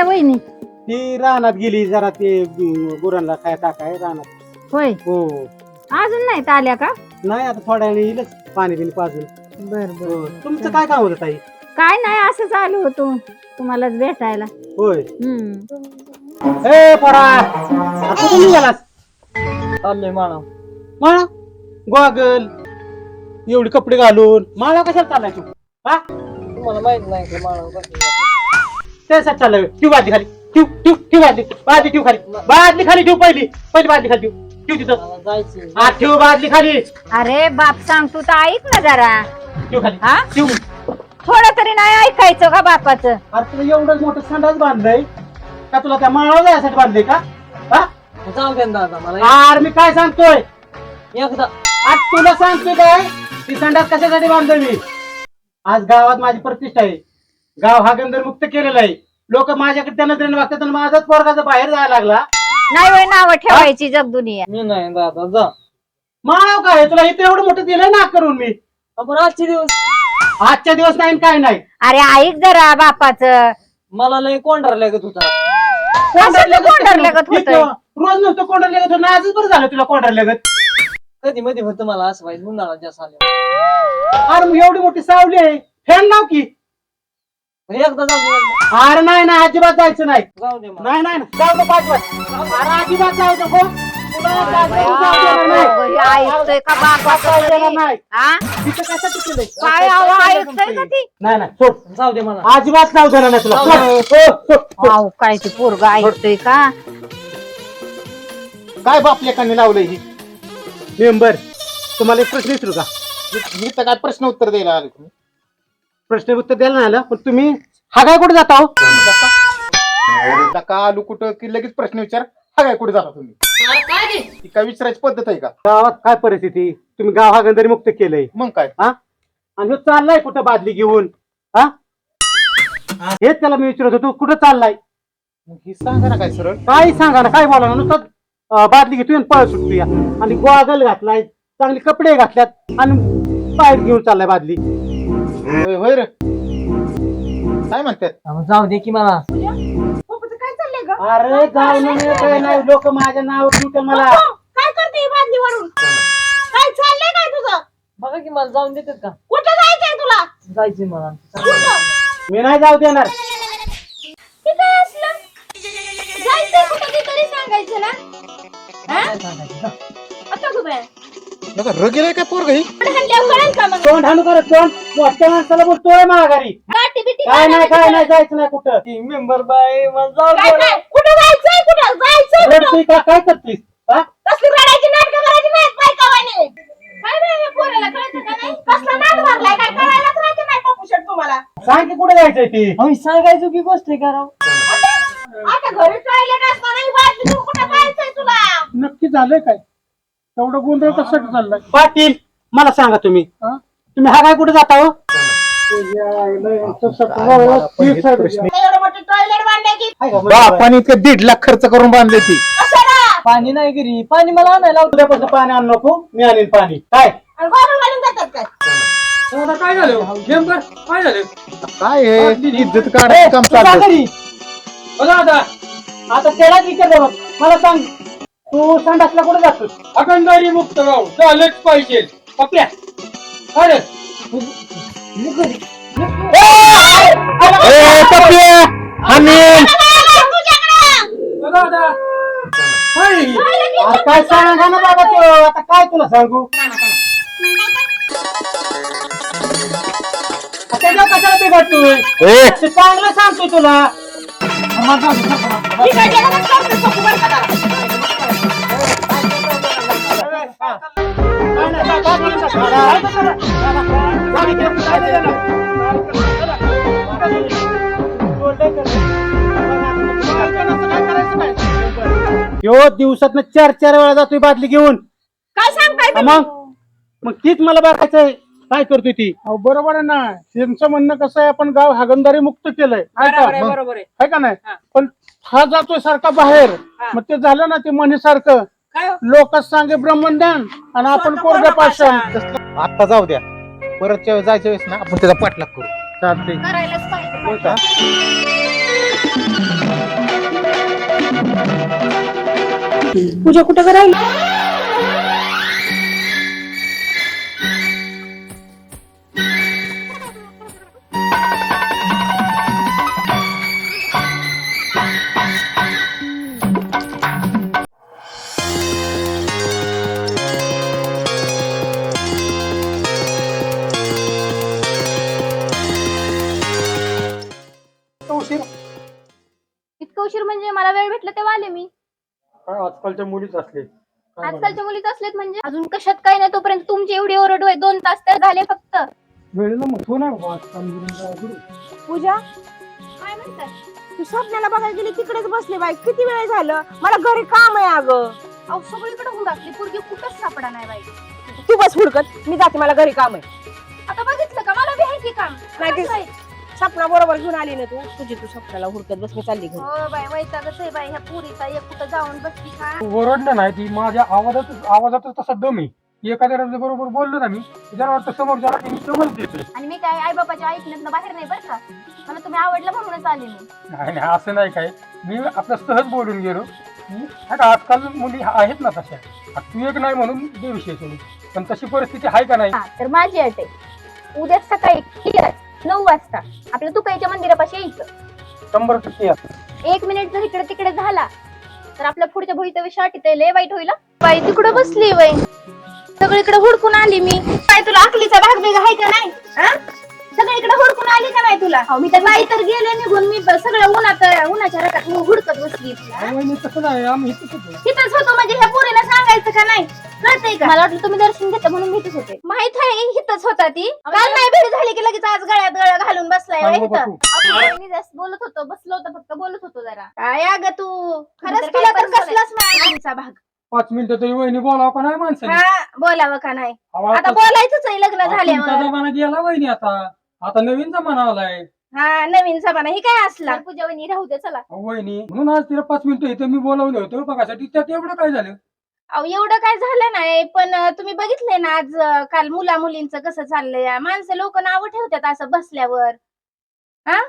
गेल्या वहिनी? ती रानात गेली जरा ते गुरांना काय टाकाय रानात. होय? हो. अजून नाहीत आल्या का? नाही आता थोड्या वेळाने येईलच पाणी बिनी पाजून. बर बर. हो. तुमचं काय काम होतं ताई? काय नाही असं चालू होतो. तुम्हालाच भेटायला. होय. हम्म. ए परा! आता कुठे निघालास? चाललोय माळा. माळा? गॉगल. एवढे कपडे घालून. माळा कशाला चाललाय तू? हा? तुम्हाला माहीत नाही का माळा कसं त्यासाठी चाललाय. ठेव बादली खाली. ठेव ठेव ठेव बादली. बादली ठेव खाली. बादली खाली ठेव पहिली. पहिली बादली खाली ठेव. ठेव तिथं. हा ठेव बादली खाली. अरे बाप सांगतो तर ऐक ना जरा. ठेव खाली. हा? ठेव. थोडं तरी नाही ऐकायचं का बापाचं? अरे तुला एवढं मोठं संडास बांधलंय? का तुला त्या माळावर जायसाठी बांधलंय का? हा? जाऊ दे ना दादा मला आर मी काय सांगतोय? एकदा आज तुला सांगतोय काय? ती संडास कशासाठी बांधतोय मी? आज गावात माझी प्रतिष्ठा आहे. गाव हा गंधर मुक्त केलेला आहे. लोक माझ्याकडे त्या नजरेने बघतात आणि माझाच पोरगाचा बाहेर जायला लागला. नाही वय नाव ठेवायची जग दुनिया. मी नाही दादा जा. माळाव काय तुला इथे एवढं मोठं दिलंय ना करून मी. आपण आजचे दिवस. आजच्या दिवस नाही आणि काय नाही. अरे ऐक जरा बापाचं. मला लय कोंढरा लागत होता. कोंडार लगत रोज नसतो कोंडर लगत होतं. आजच बरं झालं तुला कोंडर लगत. कधी मध्ये फक्त मला असं पाहिजे उन्हाळा जास्त आले. अरे मग एवढी मोठी सावली आहे. फॅन लाव की. एकदा जाऊ दे एकदा. अरे नाही ना अजिबात जायचं नाही जाऊ दे नाही नाही नाही. जाऊ दे पाच वाज अरे अजिबात जाऊ नको तुला जाऊ देणार नाही. ऐकतोय का बापाचं जाऊ देणार तरी? नाही. हा? तिथं कशासाठी केलंय? काय अहो ऐकतोय का ती नाही नाही सोड जाऊ दे मला अजिबात देणार नाही तुला जाऊ दे. सोड. अहो काय ते पोरग ऐकतोय का काय बाप लेखांनी लावलंय ही मेंबर तुम्हाला एक प्रश्न विचारू का मी तर काय प्रश्न उत्तर द्यायला आलो तुम्ही प्रश्न उत्तर द्यायला नाही आलं पण तुम्ही हा काय कुठे जाता हो? का आलू कुठं की लगेच प्रश्न विचार हा काय कुठे जाता तुम्ही? ती काय विचारायची पद्धत आहे का? गावात काय परिस्थिती? तुम्ही गाव हा गंधरी मुक्त केलंय. मग काय? हा? आणि ह्यो चाललाय कुठं बादली घेऊन? हा? हेच त्याला मी विचारत होतो कुठं चाललाय? मग ही सांगा ना काय सरळ. काही सांगा ना काय बोला ना नुसतं अं, बादली घेतोय आणि पळ सुटतोय. आणि गोगल घातलाय चांगले कपडे घातल्यात आणि बाहेर घेऊन चाललाय बादली. होय रे. काय म्हणतात? अहो, जाऊ दे की मला. अरे जाऊ नये काय नाही. लोक माझ्या नावावर ठेवतील मला. काय करते बादलीवरून काय चाललंय काय तुझं? बघा की मला जाऊन देतात का? कुठं जायचंय तुला? जायचंय मला मी नाही जाऊ देणार. हे काय असलं. जायचंय कुठं ते तरी सांगायचं ना? हा? काय सांगायचं? आता कुठं आहे? नका र गेलाय काय पोरग ही? कुठं हल्ल्यावर कळेल का मग? तोंड हाणू करत तोंड. माणसाला बोलतोय माघारी. गाठी काय नाही काय नाही जायचं नाही कुठं. ती मेंबर बाय काय कुठं जायचंय कुठं? जायचंय कुठं? रडतोय का? काय करतोय हा? कसली रडायची नाटकं करायची नाहीत बायकावाने काय नाही या पोराला कळतं का नाही? कसला नाद मारलाय काय कळायलाच राहते नाही पप्पू शेट तुम्हाला? सांग की कुठे जायचंय ती? अहो, सांगायचो की गोष्ट आहे का राव? आता घरी टॉयलेट असताना? ही बादली घेऊन कुठं जायचंय तुला? नक्की झालंय काय? तेवढं गोंधळ कशासाठी चाललाय? पाटील मला सांगा तुम्ही. तुम्ही हा काय कुठे जाता हो? एवढं मोठी टॉयलेट बांधायची? बापाने इतकं दीड लाख खर्च करून बांधले ती. कशाला? पाणी नाही घरी. पाणी मला आणायला उद्यापासून पाणी आणू नको. मी आणीन पाणी. काय? आणि घालून जातात काय? काय हे? इज्जत काढायचं काम चाललं आता. त्यालाच मला सांग. तू संडासला कुठे जातो अखंडारी मुक्त राहू झालंच पाहिजे पकड्या अरे काय सांगा ना बाबा तो आता काय तुला सांगू त्याच्या कशाला ए. बिघडतोय चांगलं सांगतो तुला ठीक दिवसात ना चार चार वेळा जातोय बादली घेऊन. काय सांगताय मग? मग तीच मला बघायचंय. काय करतोय ती? अहो, बरोबर आहे ना. त्यांचं म्हणणं कसं आहे आपण गाव हागणदारी मुक्त केलंय. बरोबर आहे का नाही? हा. पण हा जातोय सारखा बाहेर. मग ते झालं ना ते मनी सारखं लोक सांगे ब्रह्मज्ञान आणि आपण कोरड्या पाषाण आता जाऊ द्या. परतच्या वेळेस जायच्या वेळेस ना आपण त्याचा पाठलाग करू. चालते करायलाच पाहिजे. होय का? पूजा कुठं करायला? उशीर? इतकं उशीर म्हणजे मला वेळ भेटला तेव्हा आले मी. काय आजकालच्या मुलीच असले. आजकालच्या मुलीच असलेत म्हणजे? अजून कशात काय नाही तोपर्यंत तुमची एवढी ओरड होय दोन तास तर झाले फक्त. वेळेला हो नाही बाबा आजकाल मुलींचा पूजा काय म्हणतात तू स्वप्नाला बघायला गेली तिकडेच बसले बाई. किती वेळ झालं? मला घरी काम आहे अगं. अहो सगळीकडे हुडाकली पोरगी कुठंच सापडा नाही बाई. तू बस हुडकत मी जाते मला घरी काम आहे. आता बघितलं का? मला बी आहे की काम. नाही ते-? सपना बरोबर घेऊन आली ना तू? तुझी तू स्वप्नाला हुडकत बस मी चालली घरी. हो बाई वैतागच आहे बाई ह्या पुरीचा एक कुठं जाऊन बसली का? ओरडलं नाही ती माझ्या आवाजातच आवाजातच तसा दम आहे. एखाद्या बरोबर बोललो ना मी जरा वाटतं समोरच्याला की मी समज देतोय आणि मी काय आई बाबाच्या ऐकण्यात बाहेर नाही बरं का? मला तुम्ही आवडलं म्हणूनच आले मी. नाही नाही असं नाही काय मी आपलं सहज बोलून गेलो. की आता आजकाल मुली आहेत ना तशा. आता तू एक नाही म्हणून दे विषय सोडून. पण तशी परिस्थिती आहे का नाही? हा तर माझी अट आहे. उद्या सकाळी clear. नऊ वाजता आपल्या तुकाईच्या मंदिरापाशी यायचं शंभर टक्के. एक मिनिट जर इकडे तिकडे झाला तर आपल्या पुढच्या भवितव्य आहे, लय वाईट होईल हं. बाई तिकडे बसली बाई सगळीकडे हुडकून आली मी काय तुला अकलीचा भाग बिग आहे का नाही हा? सगळीकडे हुडकून आली का नाही तुला? मी तर नाही तर गेले निघून मी ब- सगळं उन्हात उन्हाच्या रकात हुडकत बसली. अहो, वहिनी, तसं नाही आम्ही इथंच होतो. तिथंच होतो म्हणजे ह्या पोरीला सांगायचं का नाही? कळतंय का? मला वाटलं तुम्ही दर्शन घेता म्हणून भीतच होते. माहीत आहे हितच होता ती. काल नाही भेट झाली की लगेच आज गळ्यात गळा घालून बसलाय बाई इथं. अहो, मी जास्त बोलत होतो बसलो होतो फक्त बोलत होतो जरा. काय अगं तू? खरंच तर तुला काय तर पण कसलाच नाही आमचा भाग. पाच मिनिटं तरी वहिनी बोलावं का नाही माणसाने? हा बोलावं का नाही? अहो, आता आता बोलायचंच आहे लग्न झाल्यावर. जमाना गेला वहिनी आता. आता नवीन जमाना आलाय. हा नवीन जमाना. ही काय असला? पूजा वहिनी राहू दे चला. अहो, वहिनी म्हणून आज तिला पाच मिनिटं इथं मी बोलावलं होतं बघासाठी त्यात एवढं काय झालं? अहो एवढं काय झालं नाही पण अं, तुम्ही बघितलंय ना आज अं, काल मुला मुलींचं कसं चाललंय? माणसं लोक नावं ठेवतात असं बसल्यावर. हा?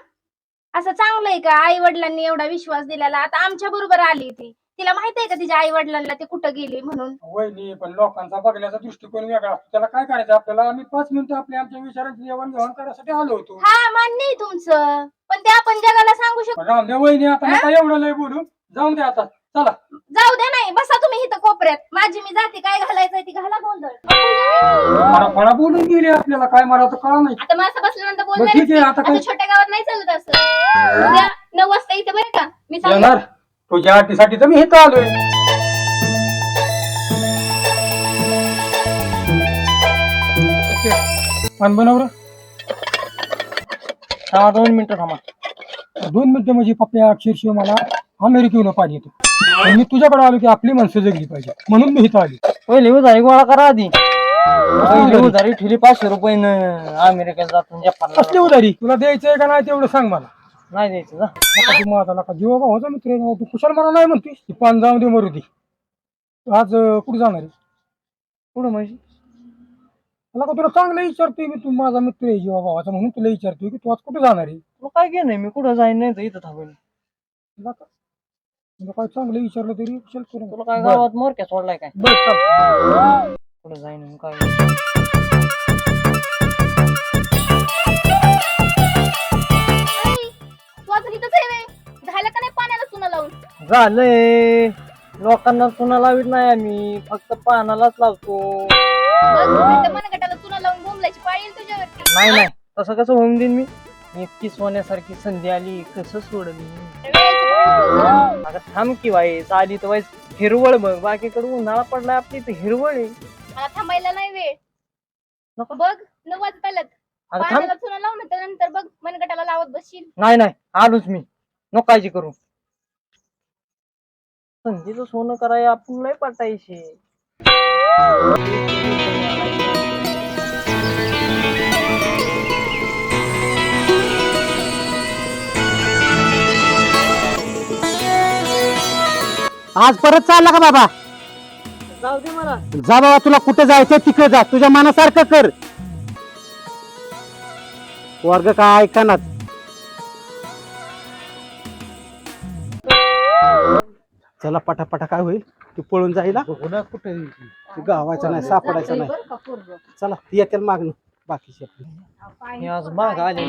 असं चांगलंय का? आई वडिलांनी एवढा विश्वास दिलेला. आता आमच्या बरोबर आली ती. तिला माहीत आहे का तिच्या आई वडिलांना ती कुठं गेली म्हणून? वहिनी पण लोकांचा बघण्याचा दृष्टिकोन वेगळा असतो. त्याला काय करायचं? आपल्याला आम्ही पाच मिनिटं आपल्या आमच्या विचारांची देवाणघेवाण करायसाठी आलो होतो. हा मान्य आहे तुमचं. पण ते आपण जगाला सांगू शकतो. पण वहिनी आता नका एवढं लय बोलू. जाऊन द्या आता. चला. जाऊ द्या नाही बसा तुम्ही इथं कोपऱ्यात. माझी मी जाते काय घालायचंय ती घाला गोंधळ. मला फळा बोलून गेली आपल्याला. काय मला तर कळा नाही. आता माझं बसल्यानंतर बोलणार ठीक आहे आता काय? आता छोट्या गावात नाही चालत असं. उद्या नऊ वाजता इथे बरं का? मी सांगते. येणार. तुझ्या अटीसाठी तर मी इथं आलोय. पान बनवलं थांबा दोन मिनिटं थांबा. दोन मिनिटं म्हणजे पप्प्या अक्षरशः मला अमेरिकेहून पाणी येतं. आणि मी तुझ्याकडे आलो की आपली माणसं जगली पाहिजे. म्हणून मी इथं आली. पहिले उधारी गोळा करा आधी. पहिली उधारी ठेवली पाचशे रुपये अमेरिकेला जातो जपानला कसली उधारी? तुला द्यायचंय का नाही तेवढं सांग मला. नाही द्यायचं जा. नका तू माझा नका जीवा भावाचा मित्र. आहे ना, तू कुशाल मला नाही म्हणतेस ती पान जाऊन दे मरू दे. आज अं, कुठे जाणार आहे? पुढं म्हणजे मला का तुला चांगलं विचारतोय मी? तू माझा मित्र आहे जीवा भावाचा म्हणून तुला विचारतोय की तू आज कुठे जाणार आहे? तुला काय घेणं मी कुठं जाईन नाही तर इथं थांबेल तुला का- तुला काय चांगलं विचारलं तरी कुशल करू तुला काय बरं. गावात मोरक्या सोडलाय काय? बरं. कुठं जाईन काय? तू आता इथंच आहे व्हय? झालं का नाही पाण्याला चुना लावून? झालंय. लोकांना चुना लावित नाही आम्ही. फक्त पानालाच लावतो. बघ, नाहीतर मनगटाला चुना लावून बोंबलायची पाळी येईल तुझ्यावरती. नाही नाही. तसं कसं होऊन देईन मी? इतकी सोन्यासारखी संधी आली कसं सोडली. अगं थांब की बाई आली तर वाईस हिरवळ बघ. बाकीकडे उन्हाळा पडलाय आपली तर हिरवळ आहे. मला थांबायला नाही वेळ. नको. बघ नऊ वाजत आल्यात. अगं थांब. पाण्याला चुना लावून तर नंतर बघ मनगटाला लावत बसशील. नाही नाही आलोच मी. नको काळजी करू. संधीचं सोनं कराय आपण लय पटायचे. आज परत चालला का बाबा? जाऊ दे मला. जा बाबा तुला कुठे जायचं तिकडे जा. तुझ्या मनासारखं कर. वर्ग काय ऐकणार? चला पटापटा काय होईल? तू पळून जाईला कुठे? गावायचा नाही सापडायचा नाही. चला येतील मागणं बाकीचे आज माग आले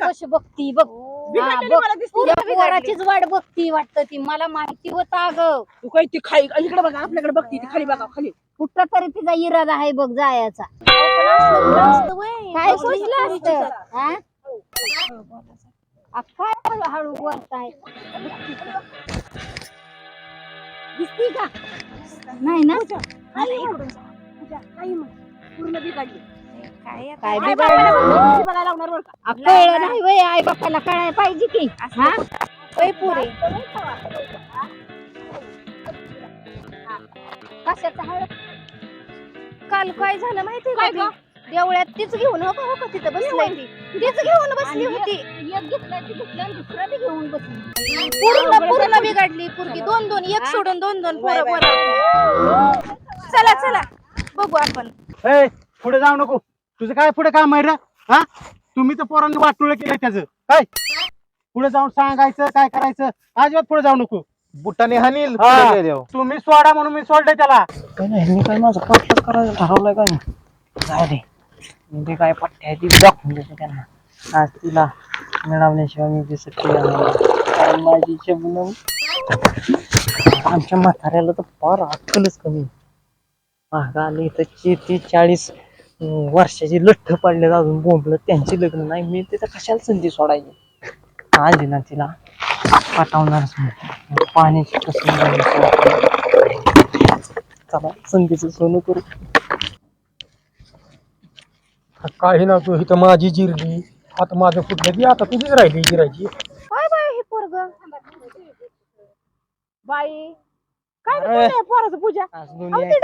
कशी बघती बघ. त्या पोराचीच वाट बघती वाटत ती. मला माहिती होत अगं. तू ती खाई इकडे बघा आपल्याकडे बघती ती. खाली बघा खाली. कुठं तरी तिचा इरादा आहे बघ जायचा? काय सोचलं असतं. हा? काय हळू- हळू बोलताय दिसती का? नाही ना? बिघडली काय बिघडलं? कळलं नाही वय आई बापाला कळायला पाहिजे की? हा? पुरे. कशाचा हळू काल काय झालं माहितीये का? देवळ्यात तीच घेऊन हो का हो का तिथं बसलंय ती तीच घेऊन बसली होती. एक घेतलं ती घेतलं आणि दुसरं बी घेऊन बसली. पूर्ण पूर्ण बिघडली पुरगी. दोन दोन एक सोडून दोन दोन पोरं चला चला. बघू आपण. ए पुढे जाऊ नको. तुझं काय पुढे काम आहे रे? हा? तुम्ही तर पोरांनी वाटोळ केलं त्याचं. काय पुढे जाऊन सांगायचं काय करायचं? अजिबात पुढे जाऊ नको. बुटाने हानील. हा. पुढे गेल्यावर. तुम्ही सोडा म्हणून मी सोडलंय त्याला. काय नाही मी काय माझं पाठलाग करायला ठरवलंय काय मी म्हणजे ते काय पट्ट्या आहे ती दाखवून देतो त्यांना. आज तिला मिळवल्याशिवाय मी दिसत कारण माझी आमच्या म्हाताऱ्याला तर फार अक्कलच कमी महाग आली तर शेती चाळीस वर्षाची लठ्ठ पडले अजून बोंबलं त्यांची लग्न नाही मी तिथं कशाला संधी सोडायची? आली ना तिला. पाठवणारच पाण्याची कसं चला संधीचं सोनं करू. काही ना तू इथं माझी जिरली. आता माझं कुठलं बी आता तुझीच राहिली जिरायची. काय बाय हे पोरग? बाई काय पोराचं पूजा? हे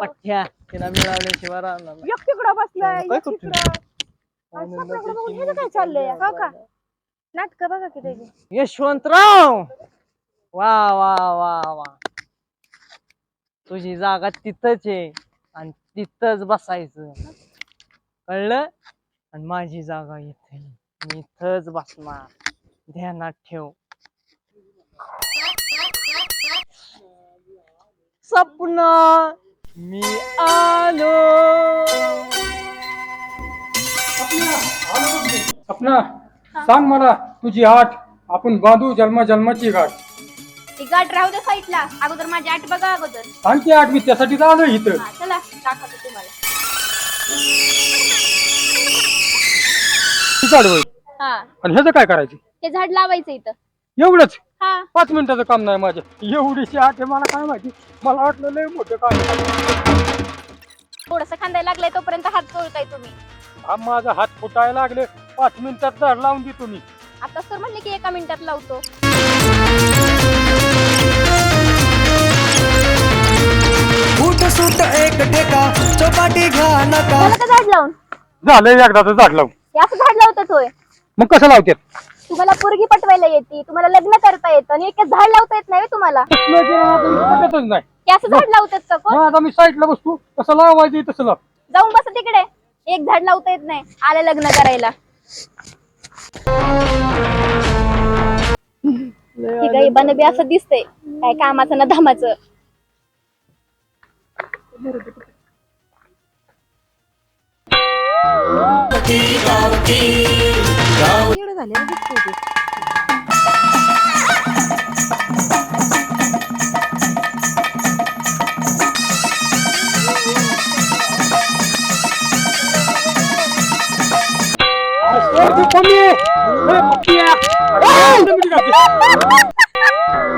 पठ्ठ्या तिला मिळवल्याशिवाय राहणार नाही. तिकडं बसलाय काय एक करतोय? तिकडं. आज सपनाकडे बघून काय चाललंय? हो का? नाटक बघा की त्याची. यशवंतराव! वा वा वा वा. तुझी जागा तिथंच आहे. तिथंच बसायचं. कळलं? आणि माझी जागा इथे. मी इथंच बसणार. ध्यानात ठेव. स्वप्न. मी आलो. सपना सांग मला तुझी आठ. आपण बांधू जन्मा जन्माची गाठ ती गाठ राहू दे साईडला. अगोदर माझी आठ बघा अगोदर. सांग की आठ मी त्यासाठी आलो इथं. हा, चला दाखवतो तुम्हाला. झाड होय. हा. आणि ह्याचं काय करायचं? हे झाड लावायचं इथं. एवढंच? हा. पाच मिनिटाचं काम नाही माझं एवढीशी आठ आहे मला काय माहिती? मला वाटलं लय मोठं काम थोडस खांदायला लागलंय तोपर्यंत हात चोळताय तुम्ही. हा माझा हात फुटायला लागले. पाच मिनिटात झाड लावून दे तुम्ही. आता तर म्हणले की एका मिनिटात लावतो. झालं एकदाचं झाड लावून हे असं झाड लावतात होय मग कसं लावतात? तुम्हाला पोरगी पटवायला येते तुम्हाला लग्न करता येतं आणि एक झाड लावता येत नाही व्हय तुम्हाला? पटतच नाही. हे असं झाड लावतात का कोण? मग आता मी साईडला बसतो कसं लावायचं तसं लाव. जाऊन बसा तिकडे. एक झाड लावता येत नाही आले लग्न करायला. हे गाईबानं बी असं दिसतंय काय कामाचं ना धामाचं. फसावला झाले ना बिस्कुट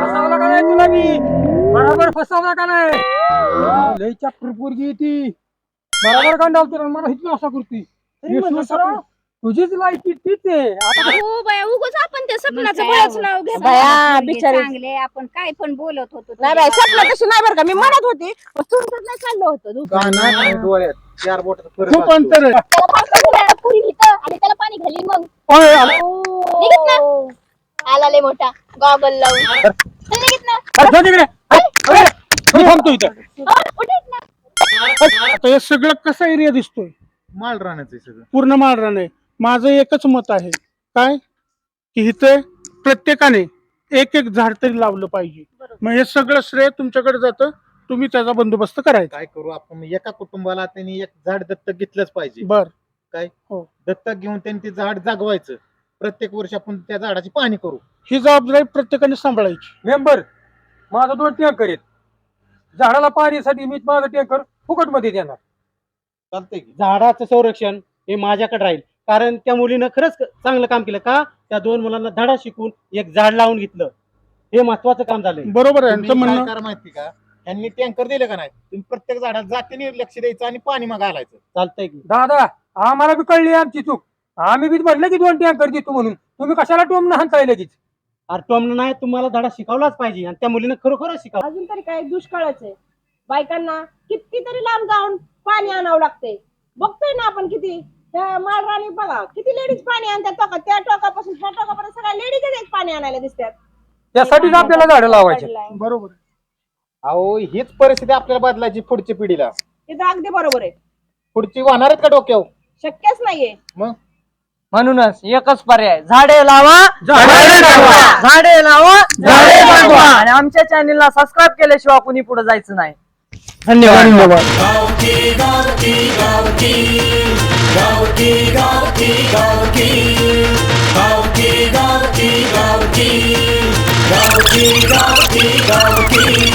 फसवला का नाही तुला मी? बरोबर ती. बरोबर डावतो मला हिच असा करती करा, तुझीच लायकी तीच आहे. आता हो बाया उगाच आपण त्या सपनाचं बळच नाव घेतो बाया, बिचारी. चांगले आपण काय पण बोलत होतो नाही बाई स्वप्न तशी नाही बरं का. मी म्हणत होती पण तुमचं नाही चाललं होतं दुपारी. डोळ्यात चार खूप अंतर आहे. त्याला पाणी घालायला पुरी आणि त्याला पाणी घालीन मग. आला. निघत ना. आला लय मोठा गॉगल लावून. चल निघत ना. अरे, जाऊ तिकडे. अरे, अरे, मी थांबतो इथं. हो, उठीत ना. आता हे सगळं कसा एरिया दिसतोय? माल राहण्याचं सगळं. पूर्ण माळरान आहे माझं एकच मत आहे. काय? की इथे प्रत्येकाने एक एक झाड तरी लावलं पाहिजे. मग हे सगळं श्रेय तुमच्याकडे जातं. तुम्ही त्याचा बंदोबस्त करायचा. काय करू? आपण एका कुटुंबाला त्यांनी एक झाड दत्तक घेतलंच पाहिजे. बर. दत्तक घेऊन त्यांनी ते झाड जागवायचं. प्रत्येक वर्षी आपण त्या झाडाची पाहणी करू. ही जबाबदारी प्रत्येकाने सांभाळायची. मेंबर माझा दोन टँकर आहेत. झाडाला पाण्यासाठी मी माझा टँकर फुकटमध्ये देणार. चालतंय की. झाडाचं संरक्षण हे माझ्याकडे राहील. कारण त्या मुलीनं खरंच चांगलं काम केलं का? त्या दोन मुलांना धडा शिकून एक झाड लावून घेतलं. हे महत्वाचं काम झालंय. बरोबर आहे यांचं तुम्ही काय म्हणणं करा माहिती का? यांनी टँकर दिलं का नाही? तुम्ही प्रत्येक झाडाला जातीने लक्ष द्यायचं आणि पाणी मग घालायचं चालतंय की. दादा आम्हाला बी कळली आमची चूक. आम्ही बी म्हटलं की दोन टँकर देतो म्हणून. तुम्ही कशाला टोम हाणताय लगेच? अरे टोमनं नाही तुम्हाला धडा शिकवलाच पाहिजे. आणि त्या मुलीनं खरोखरच शिकावं अजून तरी काय दुष्काळच आहे. बायकांना कितीतरी लांब जाऊन पाणी आणावं लागते. बघतोय ना आपण किती? त्या माळराणी बघा किती लेडीज पाणी आणतात टोका त्या टोकापासून ह्या टोकापर्यंत सगळ्या लेडीज पाणी आणायला दिसतात. त्यासाठीच आपल्याला झाडं लावायचे. पडलाय. बरोबर आहे. अहो हीच परिस्थिती आपल्याला बदलायची पुढच्या पिढीला. हे तर अगदी बरोबर आहे. पुढची वाहणार आहेत का डोक्यावर? शक्यच नाहीये. मग? म्हणूनच एकच पर्याय झाडे लावा झाडे लावा. झाडे लावा. झाडे वाचवा. आणि आमच्या चॅनेलला सबस्क्राईब केल्याशिवाय कुणी पुढे जायचं नाही. धन्यवाद. गावठी गावठी गावठी गावठी गावठी गावठी गावठी गावठी गावठी गावठी गावठी गावठी